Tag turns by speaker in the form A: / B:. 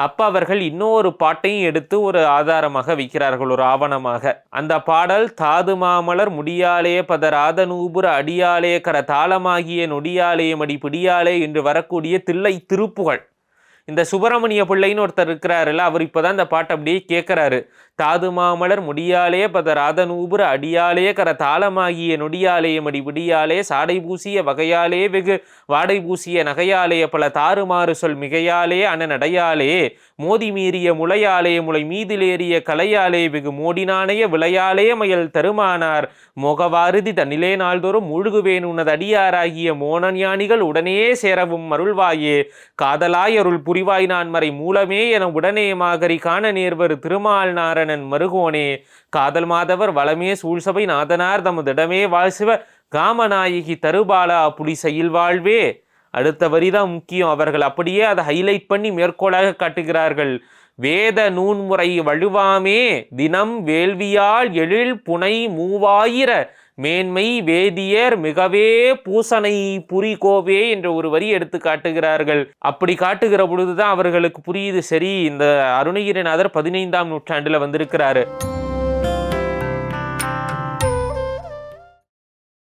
A: அப்போ அவர்கள் இன்னொரு பாட்டையும் எடுத்து ஒரு ஆதாரமாக வைக்கிறார்கள் ஒரு ஆவணமாக. அந்த பாடல் தாது மாமலர் முடியாலே பதராத நூபுர அடியாலே கர தாளமாகிய நொடியாலே மடி பிடியாலே என்று வரக்கூடிய தில்லை திருப்புகழ் இந்த சுப்பிரமணிய பிள்ளைன்னு ஒருத்தர் இருக்கிறாருல்ல அவர் இப்போதான் இந்த பாட்டை அப்படியே கேட்குறாரு தாது மாமலர் முடியாலே பத ராதனூபுர அடியாலே கர தாளமாகிய நொடியாலே மடி விடியாலே சாடை பூசிய வகையாலே வெகு வாடை பூசிய நகையாலே பல தாறுமாறு சொல் மிகையாலே அன நடையாலே மோதி மீறிய முளையாலே முளை மீதிலேறிய கலையாலே வெகு மோடினானைய விளையாலே மயல் தருமானார். முகவாருதி தன்னிலே நாள்தோறும் மூழ்குவேன் உனது அடியாராகிய மோனஞானிகள் உடனே சேரவும் அருள்வாயே காதலாய் அருள் புரிவாய் நான் மறை மூலமே என உடனே மாகரி காண நேர்வர் திருமால் நாரணன் மருகோனே காதல் மாதவர் வளமே சூழ்சபை நாதனார் தமதிடமே வாழ்சிவ காமநாயகி தருபாலா புலிசையில் வாழ்வே. அடுத்த வரிதான் முக்கியம். அவர்கள் அப்படியே அதை ஹைலைட் பண்ணி மேற்கோளாக காட்டுகிறார்கள். வேத நூன்முறை வழுவாமே தினம் வேள்வியால் எழில் புனை மூவாயிர மேன்மை வேதியர் மிகவே பூசனை புரிகோவே என்ற ஒரு வரி எடுத்து காட்டுகிறார்கள். அப்படி காட்டுகிற பொழுதுதான் அவர்களுக்கு புரியுது சரி இந்த அருணகிரிநாதர் பதினைந்தாம் நூற்றாண்டுல வந்திருக்கிறாரு.